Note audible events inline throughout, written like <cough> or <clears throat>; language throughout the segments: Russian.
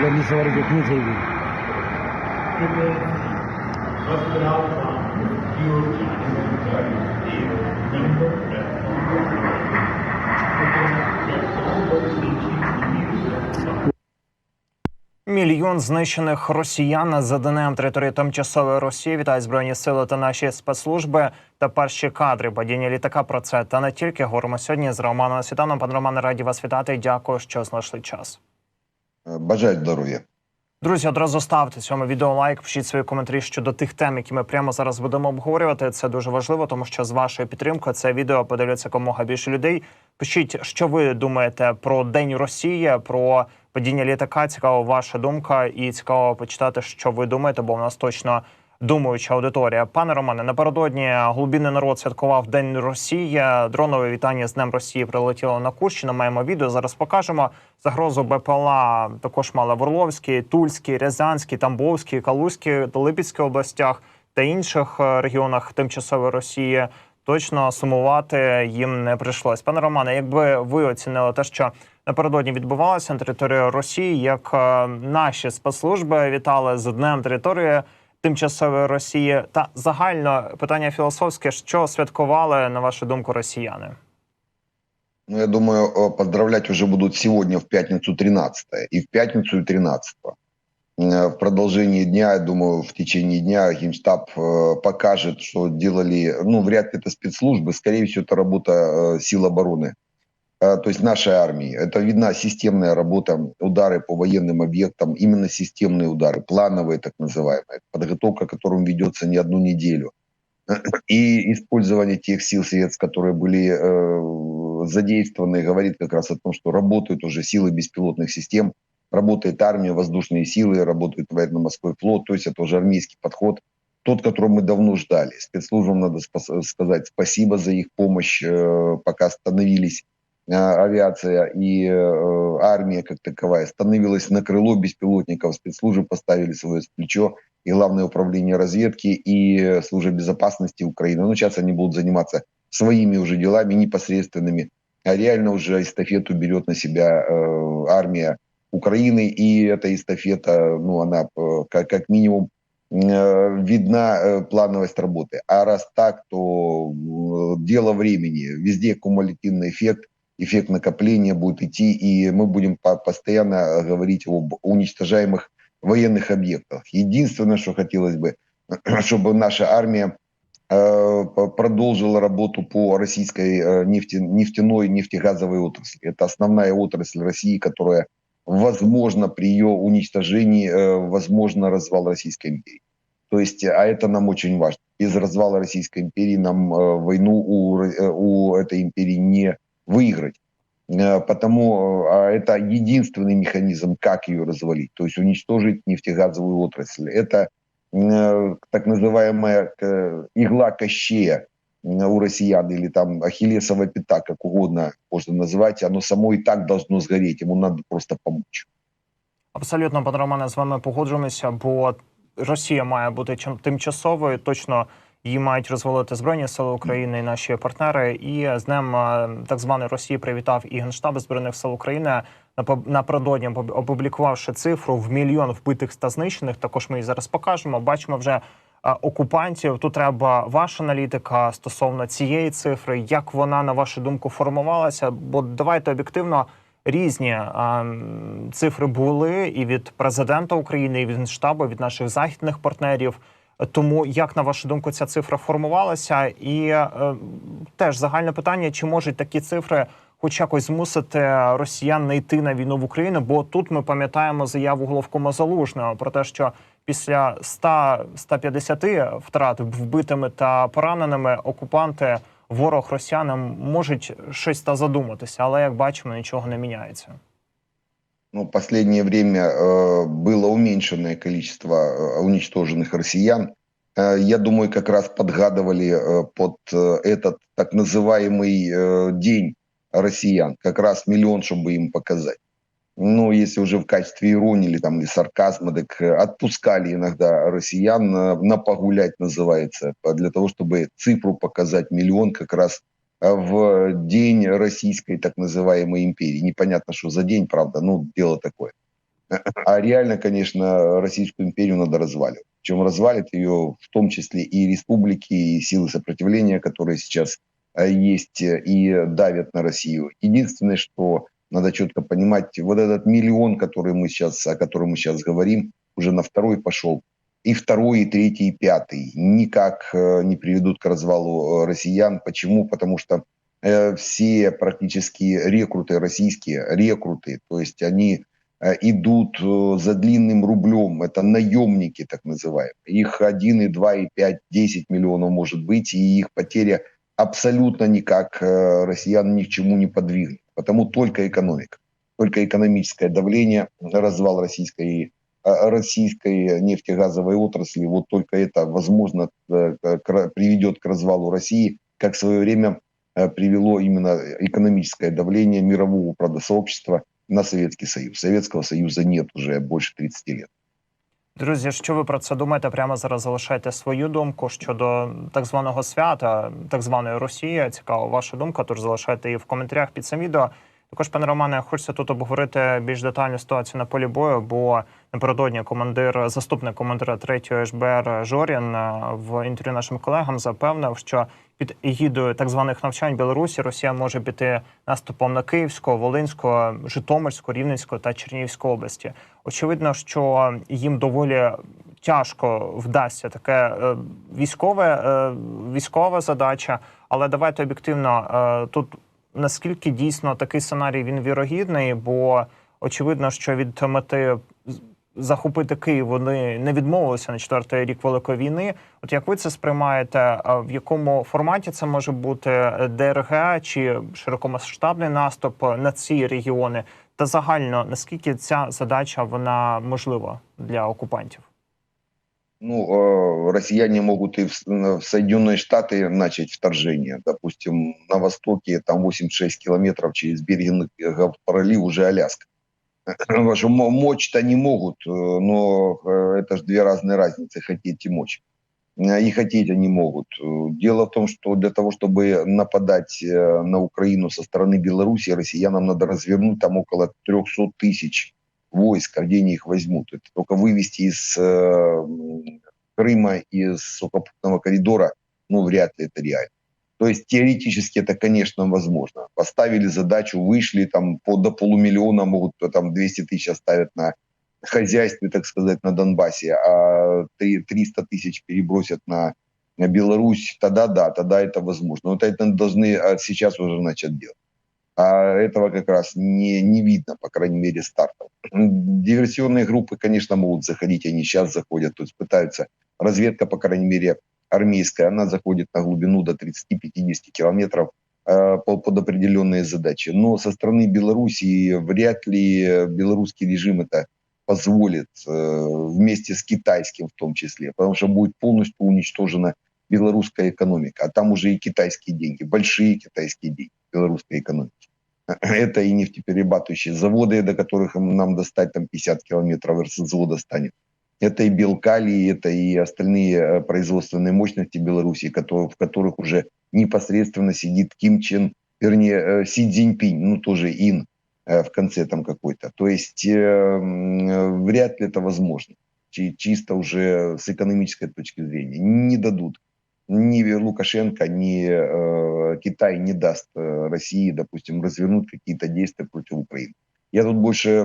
Верніше говорити, князеві. Мільйон знищених росіян за ДНМ території тимчасової Росії. Вітаю збройні сили та наші спецслужби. Та перші кадри падіння літака. Про це та не тільки говоримо сьогодні з Романом Світаном. Пан Романе, раді вас вітати. Дякую, що знайшли час. Бажаю здоров'я. Друзі, одразу ставте цьому відео лайк, пишіть свої коментарі щодо тих тем, які ми прямо зараз будемо обговорювати. Це дуже важливо, тому що з вашою підтримкою це відео подивляться комога більше людей. Пишіть, що ви думаєте про День Росії, про падіння літака. Цікава ваша думка, і цікаво почитати, що ви думаєте, бо в нас точно думаюча аудиторія. Пане Романе, напередодні глубинний народ святкував День Росії. Дронове вітання з Днем Росії прилетіло на Курщину. Маємо відео. Зараз покажемо. Загрозу БПЛА також мали в Орловській, Тульській, Рязанській, Тамбовській, Калузькій, Липецькій областях та інших е, регіонах тимчасової Росії. Точно сумувати їм не прийшлось. Пане Романе, якби ви оцінили те, що напередодні відбувалося на території Росії, як е, наші спецслужби вітали з днем території тимчасової Росії, та загально питання філософське, що святкували на вашу думку росіяни? Ну, я думаю, э, поздравлять уже будут сегодня в пятницу 13 и в пятницу и 13 Э, В продолжении дня, я думаю, в течение дня Генштаб э, покажет, что делали, ну, вряд ли это спецслужбы, скорее всего, это работа э, сил обороны, Э, то есть нашей армии. Это видна системная работа, удары по военным объектам, именно системные удары, плановые так называемые, подготовка к которым ведется не одну неделю. И использование тех сил средств, которые были э, задействованы, говорит как раз о том, что работают уже силы беспилотных систем, работает армия, воздушные силы, работает военно-морской флот, то есть это уже армейский подход, тот, которого мы давно ждали. Спецслужбам надо сказать спасибо за их помощь, э, пока становились авиация и э, армия как таковая становилась на крыло беспилотников, спецслужбы поставили свое плечо, и Главное управление разведки, и Служба безопасности Украины. Ну, сейчас они будут заниматься своими уже делами непосредственными, а реально уже эстафету берет на себя э, армия Украины, и эта эстафета, ну, она э, как, как минимум э, видна э, плановость работы. А раз так, то э, дело времени. Везде кумулятивный эффект, эффект накопления будет идти, и мы будем по- постоянно говорить об уничтожаемых военных объектах. Единственное, что хотелось бы, <clears throat> чтобы наша армия э, продолжила работу по российской э, нефтяной, нефтегазовой отрасли. Это основная отрасль России, которая, возможно, при ее уничтожении, э, возможно, развал Российской империи. То есть, а это нам очень важно. Без развала Российской империи нам войну у, у этой империи не выиграть. Э, Потому э, а это единственный механизм, как ее развалить, то есть уничтожить нефтегазовую отрасль. Это э, так называемая э, игла Кощея э, у россиян или там Ахиллесова пята, как угодно можно назвать, оно само и так должно сгореть, ему надо просто помочь. Абсолютно, пане Романе, з вами погоджуємося, бо Росія має бути чим- тимчасовою. Точно її мають розвалити збройні сили України і наші партнери. І з днем е, так званої Росії привітав і генштаб збройних сил України напередодні опу- опублікувавши цифру в мільйон вбитих та знищених. Також ми її зараз покажемо. Бачимо вже е, окупантів. Тут треба ваша аналітика стосовно цієї цифри. Як вона на вашу думку формувалася? Бо давайте об'єктивно різні а, цифри були і від президента України, і від штабу, від наших західних партнерів. Тому як на вашу думку ця цифра формувалася, і е, теж загальне питання: чи можуть такі цифри, хоч якось змусити росіян не йти на війну в Україну? Бо тут ми пам'ятаємо заяву головкома залужного про те, що після 100-150 втрат вбитими та пораненими окупанти ворог росіянам можуть щось та задуматися, але як бачимо, нічого не міняється. Ну, последнее время э, было уменьшенное количество э, уничтоженных россиян. Э, я думаю, как раз подгадывали э, под э, этот так называемый э, день россиян, как раз миллион, чтобы им показать. Ну, если уже в качестве иронии или, там, или сарказма, так э, отпускали иногда россиян э, на погулять, называется, для того, чтобы цифру показать миллион как раз в день российской так называемой империи. Непонятно, что за день, правда, ну, дело такое. А реально, конечно, Российскую империю надо разваливать. Причем развалит ее в том числе и республики, и силы сопротивления, которые сейчас э, есть э, и давят на Россию. Единственное, что надо четко понимать, вот этот миллион, который мы сейчас, о котором мы сейчас говорим, уже на второй пошел. И второй, и третий, и пятый никак э, не приведут к развалу э, россиян. Почему? Потому что э, все практически рекруты российские, рекруты, то есть они идут за длинным рублем, это наемники так называемые. Их 1, и 2, и 5, 10 миллионов может быть, и их потеря абсолютно никак россиян ни к чему не подвигнет. Потому только экономика, только экономическое давление, развал российской, российской нефтегазовой отрасли, вот только это, возможно, э, к- приведет к развалу России, как в свое время э, привело именно экономическое давление мирового правда, сообщества на Советский Союз. Советского Союза нет уже больше 30 лет. Друзі, що ви про це думаєте? Прямо зараз залишайте свою думку щодо так званого свята, так званої Росії. Цікава ваша думка. Тож залишайте її в коментарях під цим відео. Також, пане Романе, хочеться тут обговорити більш детальну ситуацію на полі бою, бо напередодні командир, заступник командира 3-ї ШБР Жорін е, в інтерв'ю нашим колегам запевнив, що під егідою так званих навчань Білорусі Росія може піти наступом на Київську, Волинську, Житомирську, Рівненську та Чернігівську області. Очевидно, що їм доволі тяжко вдасться таке е, військове, е, військова задача. Але давайте об'єктивно тут наскільки дійсно такий сценарій він вірогідний, бо очевидно, що від мети захопити Київ вони не відмовилися на четвертий рік великої війни. От як ви це сприймаєте? В якому форматі це може бути ДРГ чи широкомасштабний наступ на ці регіони? Та загально наскільки ця задача вона можлива для окупантів? Ну, э, россияне могут и в, Соединенные Штаты начать вторжение. Допустим, на востоке там 86 километров через Беринг пролив уже Аляска. <laughs> Вашу мо- мочь-то они могут, э, но э, это же две разные разницы, хотеть и мочь. Э, И хотеть они могут. Дело в том, что для того, чтобы нападать на Украину со стороны Беларуси, россиянам надо развернуть там около 300 тысяч войск, а где они их возьмут. Это только вывести из э, Крыма, из сухопутного коридора, ну, вряд ли это реально. То есть теоретически это, конечно, возможно. Поставили задачу, вышли там по, до полумиллиона, могут э, там 200 тысяч оставят на хозяйстве, так сказать, на Донбассе, а три- 300 тысяч перебросят на Беларусь, тогда да, тогда это возможно. Вот это должны а, сейчас уже начать делать. А этого как раз не, не видно, по крайней мере, стартов. Диверсионные группы, конечно, могут заходить, они сейчас заходят, то есть пытаются. Разведка, по крайней мере, армейская, она заходит на глубину до 30-50 километров э, по- под определенные задачи. Но со стороны Белоруссии вряд ли белорусский режим это позволит э, вместе с китайским в том числе, потому что будет полностью уничтожена белорусская экономика, а там уже и китайские деньги, большие китайские деньги белорусской экономики. Это и нефтеперерабатывающие заводы, до которых нам достать там 50 километров РСЗО достанет. Это и Белкали, это и остальные э, производственные мощности Беларуси, в которых уже непосредственно сидит Ким Чен, вернее, э, Си Цзиньпинь, ну тоже Ин э, в конце там какой-то. То есть э, вряд ли это возможно. Чи- Чисто уже с экономической точки зрения. Не дадут ни Лукашенко, ни э, Китай не даст э, России, допустим, развернуть какие-то действия против Украины. Я тут больше,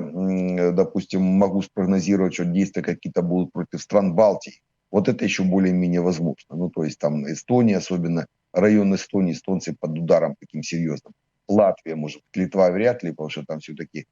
допустим, могу спрогнозировать, что действия какие-то будут против стран Балтии. Вот это еще более-менее возможно. Ну, то есть там Эстония, особенно район Эстонии, эстонцы под ударом таким серьезным. Латвия, может Литва вряд ли, потому что там все-таки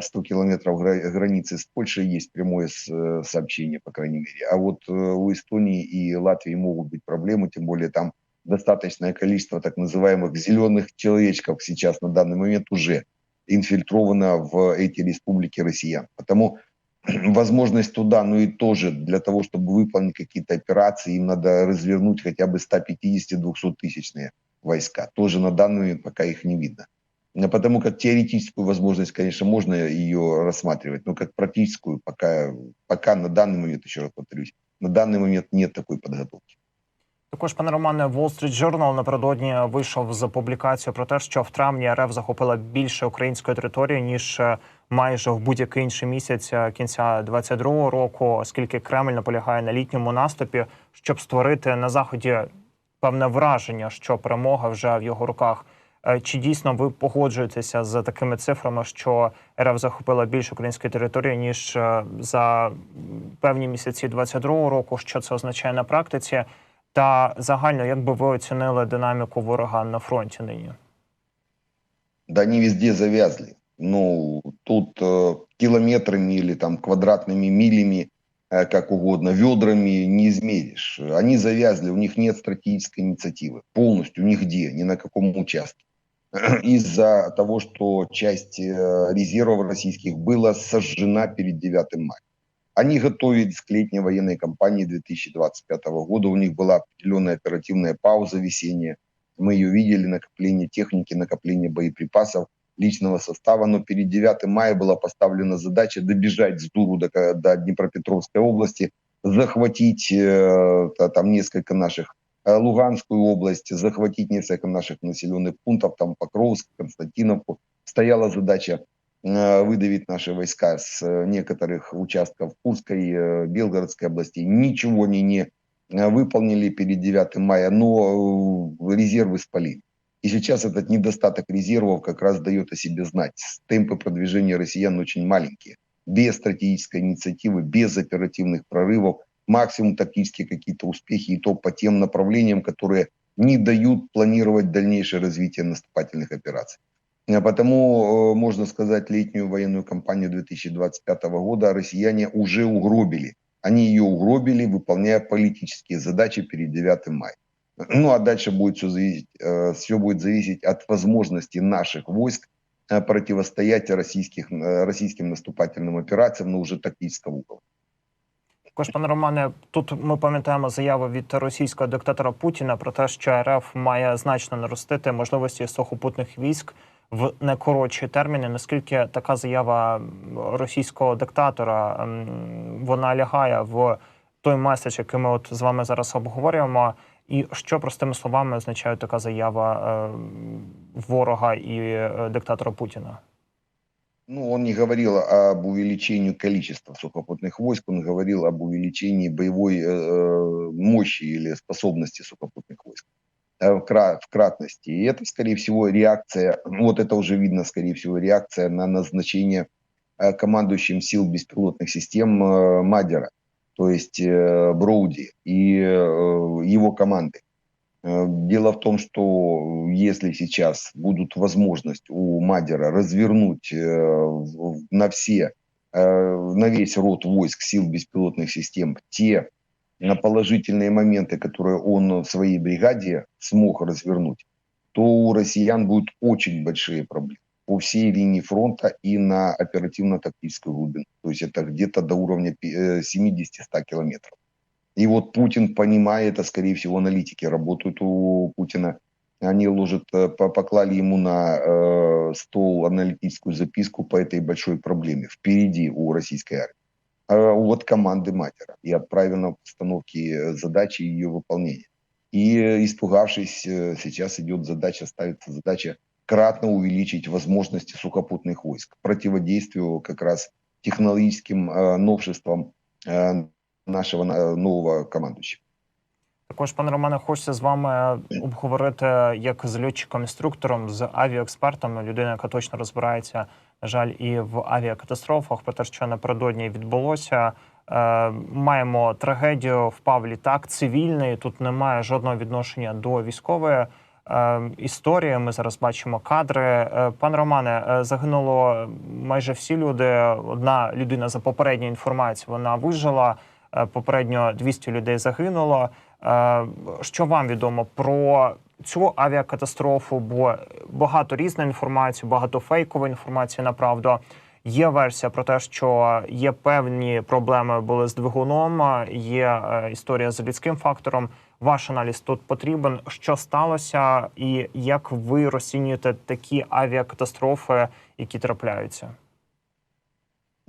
100 километров гра- границы с Польшей есть прямое э, сообщение, по крайней мере. А вот э, у Эстонии и Латвии могут быть проблемы, тем более там достаточное количество так называемых зеленых человечков сейчас на данный момент уже инфильтровано в эти республики россиян. Потому <clears throat> возможность туда, ну и тоже для того, чтобы выполнить какие-то операции, им надо развернуть хотя бы 150-200 тысячные войска. Тоже на данный момент пока их не видно. Ну, Потому как теоретическую возможность, конечно, можно ее рассматривать, но как практическую пока, пока на данный момент, еще раз повторюсь, на данный момент нет такой подготовки. Також, пане Романе, Wall Street Journal напередодні вийшов з публікацією про те, що в травні РФ захопила більше української території ніж е, майже в будь-який інший місяць е, кінця 22-го року, оскільки Кремль наполягає на літньому наступі, щоб створити на заході певне враження, що перемога вже в його руках. Е, Чи дійсно ви погоджуєтеся з такими цифрами, що РФ захопила більше української території ніж е, за м, певні місяці 22-го року? Що це означає на практиці? Та загально, як би ви оцінили динаміку ворога на фронті нині? Да они везде завязли. Ну, тут э, километрами или там квадратными милями, э, как угодно, ведрами не измеришь. Они завязли, у них нет стратегической инициативы. Полностью нигде, ни на каком участке. <clears throat> Из-за того, что часть э, резервов российских была сожжена перед 9 мая. Они готовились к летней военной кампании 2025 года. У них была определенная оперативная пауза весенняя. Мы ее видели, накопление техники, накопление боеприпасов, личного состава. Но перед 9 мая была поставлена задача добежать с Дуру до, до Днепропетровской области, захватить э, та- там несколько наших Луганскую область, захватить несколько наших населенных пунктов, там Покровск, Константиновку. Стояла задача э, выдавить наши войска с э, некоторых участков Курской, э, Белгородской областей. Ничего они не э, выполнили перед 9 мая, но э, резервы спалили. И сейчас этот недостаток резервов как раз дает о себе знать. Темпы продвижения россиян очень маленькие. Без стратегической инициативы, без оперативных прорывов, максимум тактические какие-то успехи, и то по тем направлениям, которые не дают планировать дальнейшее развитие наступательных операций. А Потому, э, можно сказать, летнюю военную кампанию 2025 года россияне уже угробили. Они ее угробили, выполняя политические задачи перед 9 мая. Ну а дальше будет все зависеть, э, все будет зависеть от возможности наших войск э, противостоять российских, российским наступательным операциям, но уже тактического уровня. Також, пане Романе, тут ми пам'ятаємо заяву від російського диктатора Путіна про те, що РФ має значно наростити можливості сухопутних військ в найкоротші терміни. Наскільки така заява російського диктатора ем, вона лягає в той меседж, який ми от з вами зараз обговорюємо, і що простими словами означає така заява е, ворога і е, диктатора Путіна? Ну, он не говорил об увеличении количества сухопутных войск, он говорил об увеличении боевой э, мощи или способности сухопутных войск э, в кратности. И это, скорее всего, реакция, ну, вот это уже видно, скорее всего, реакция на назначение э, командующим сил беспилотных систем э, Мадера, то есть э, Броуди и э, его команды. Э, Дело в том, что если сейчас будут возможность у Мадера развернуть э, на все, э, на весь род войск сил беспилотных систем те э, положительные моменты, которые он в своей бригаде смог развернуть, то у россиян будут очень большие проблемы по всей линии фронта и на оперативно-тактическую глубину. То есть это где-то до уровня пи- э, 70-100 километров. И вот Путин понимает, это, скорее всего, аналитики работают у Путина. Они ложат, э, по- поклали ему на э, стол аналитическую записку по этой большой проблеме впереди у российской армии. А вот команды матера и отправлено в постановке э, задачи и ее выполнения. И э, испугавшись, сейчас идет задача, ставится задача кратно увеличить возможности сухопутных войск противодействию как раз технологическим э, новшествам э, нашего э, нового командующего. Також, пане Романе, хочеться з вами обговорити як з льотчиком-інструктором, з авіаекспертом, людина, яка точно розбирається, на жаль, і в авіакатастрофах, про те, що напередодні відбулося. Е, маємо трагедію, впав літак цивільний. Тут немає жодного відношення до військової е, історії. Ми зараз бачимо кадри. Е, пане Романе, е, загинуло майже всі люди. Одна людина за попередньою інформацією вона вижила. Е, Попередньо 200 людей загинуло. Е, Що вам відомо про цю авіакатастрофу? Бо багато різної інформації, багато фейкової інформації. Направду є версія про те, що є певні проблеми були з двигуном. Є е, історія з людським фактором. Ваш аналіз тут потрібен. Що сталося, і як ви розцінюєте такі авіакатастрофи, які трапляються?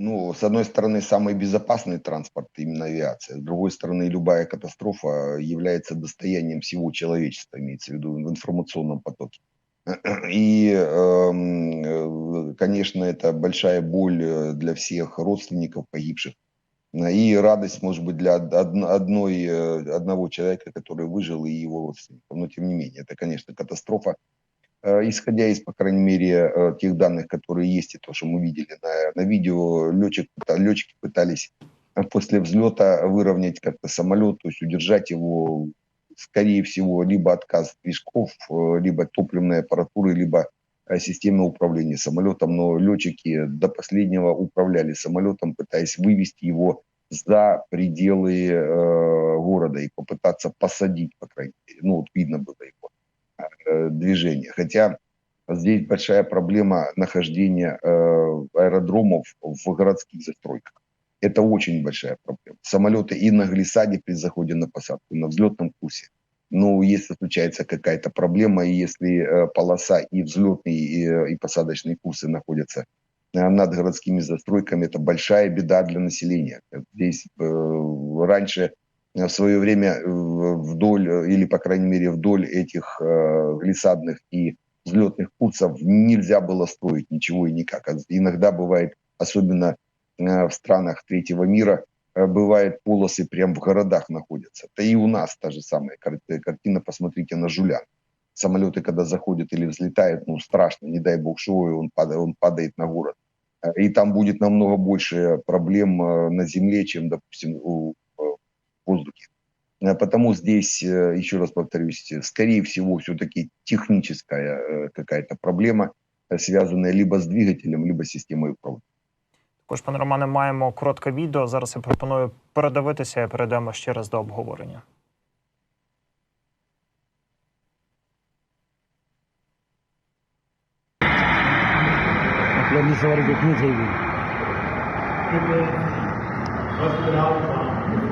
Ну, с одной стороны, самый безопасный транспорт именно авиация. С другой стороны, любая катастрофа является достоянием всего человечества, имеется в виду в информационном потоке. <clears throat> И, эм, э, конечно, это большая боль э, для всех родственников погибших. И радость, может быть, для од- од- одной, э, одного человека, который выжил, и его родственников. Но, тем не менее, это, конечно, катастрофа. Э, Исходя из, по крайней мере, э, тех данных, которые есть, и то, что мы видели на, на видео, летчик, летчики пытались э, после взлета выровнять как-то самолет, то есть удержать его, скорее всего, либо отказ движков, э, либо топливной аппаратуры, либо системы управления самолетом. Но летчики до последнего управляли самолетом, пытаясь вывести его за пределы э, города и попытаться посадить, по крайней мере. Ну, вот видно было его э, движение. Хотя здесь большая проблема нахождения э, аэродромов в городских застройках. Это очень большая проблема. Самолеты и на глиссаде при заходе на посадку, на взлетном курсе. Но если случается какая-то проблема, и если э, полоса и взлетные, и, и посадочные курсы находятся над городскими застройками, это большая беда для населения. Здесь раньше в свое время э, вдоль, э, или, по крайней мере, вдоль этих э, глиссадных и взлетных курсов нельзя было строить ничего и никак. Иногда бывает, особенно э, в странах третьего мира, э, бывает полосы прям в городах находятся. Да и у нас та же самая кар- картина, посмотрите на Жулян. Самолеты, когда заходят или взлетают, ну, страшно, не дай бог что, и он падает, он падает на город. Э, И там будет намного больше проблем э, на земле, чем, допустим, у- э, в воздухе. Э, Потому здесь, э, еще раз повторюсь, э, скорее всего, все-таки техническая э, какая-то проблема, э, связанная либо с двигателем, либо с системой управления. Також, пане Романе, маємо коротке відео. Зараз я пропоную передивитися і перейдемо ще раз до обговорення. आपल्या दिसावर घेतलीच आहे की.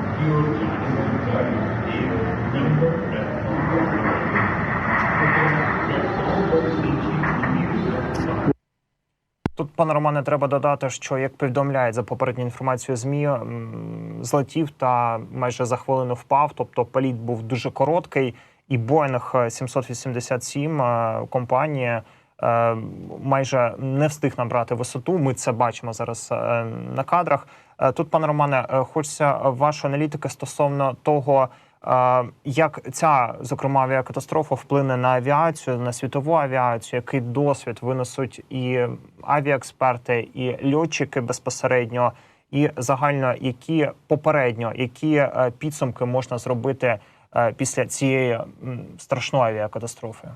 Тут, пане Романе, треба додати, що як повідомляють за попередньою інформацією ЗМІ, злетів та майже за хвилину впав. Тобто політ був дуже короткий, і Боїнг 787 е, компанія майже не встиг набрати висоту. Ми це бачимо зараз е, на кадрах. Е, Тут, пане Романе, е, хочеться вашої аналітики стосовно того. е, Як ця зокрема авіакатастрофа вплине на авіацію, на світову авіацію, який досвід винесуть і авіаексперти, і льотчики безпосередньо, і загально які попередньо які е, підсумки можна зробити е, після цієї страшної авіакатастрофи?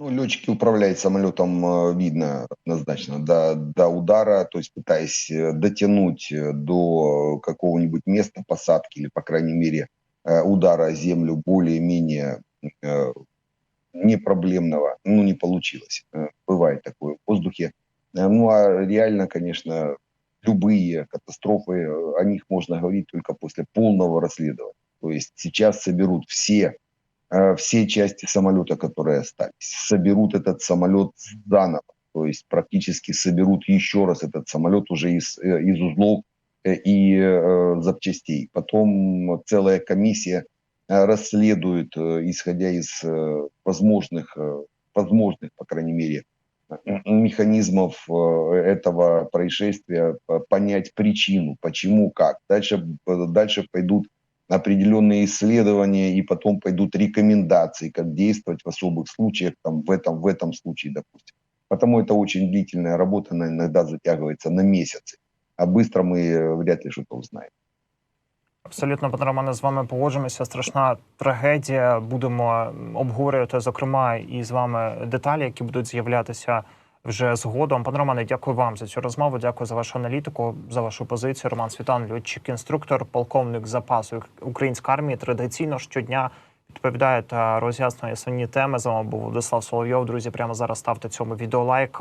Ну, летчики управляют самолетом, э, видно однозначно, до, до удара, то есть пытаясь э, дотянуть э, до какого-нибудь места посадки или, по крайней мере, удара землю более-менее непроблемного, ну, не получилось. Бывает такое в воздухе. Ну, а реально, конечно, любые катастрофы, о них можно говорить только после полного расследования. То есть сейчас соберут все все части самолета, которые остались, соберут этот самолет заново, то есть практически соберут еще раз этот самолет уже из, э, из узлов э, и э, запчастей. Потом целая комиссия э, расследует, э, исходя из э, возможных, э, возможных, по крайней мере, э, механизмов э, этого происшествия, э, понять причину, почему, как. Дальше, э, дальше пойдут определенные исследования и потом пойдут рекомендации, как действовать в особых случаях, там, в, этом, в этом случае, допустим. Потому это очень длительная работа, она иногда затягивается на месяцы. А быстро мы э, вряд ли что-то узнаем. Абсолютно, пане Романе, з вами погоджуємося. Страшна трагедія. Будемо обговорювати зокрема і з вами деталі, які будуть з'являтися Вже згодом. Пане Романе, дякую вам за цю розмову. Дякую за вашу аналітику, за вашу позицію. Роман Світан, льотчик, інструктор, полковник запасу української армії. Традиційно щодня відповідає та роз'яснює основні теми. З вами був Владислав Соловйов. Друзі, прямо зараз ставте цьому відео лайк.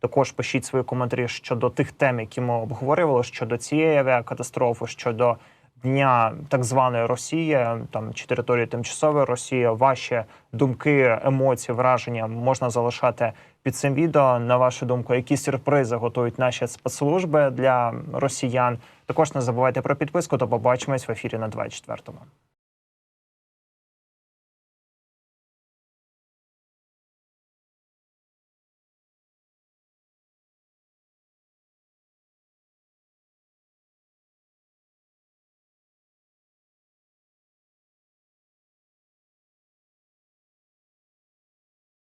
Також пишіть свої коментарі щодо тих тем, які ми обговорювали, щодо цієї авіакатастрофи, щодо дня так званої Росії, там чи території тимчасової Росії. Ваші думки, емоції, враження можна залишати під цим відео. На вашу думку, які сюрпризи готують наші спецслужби для росіян. Також не забувайте про підписку. То побачимось в ефірі на 24-му.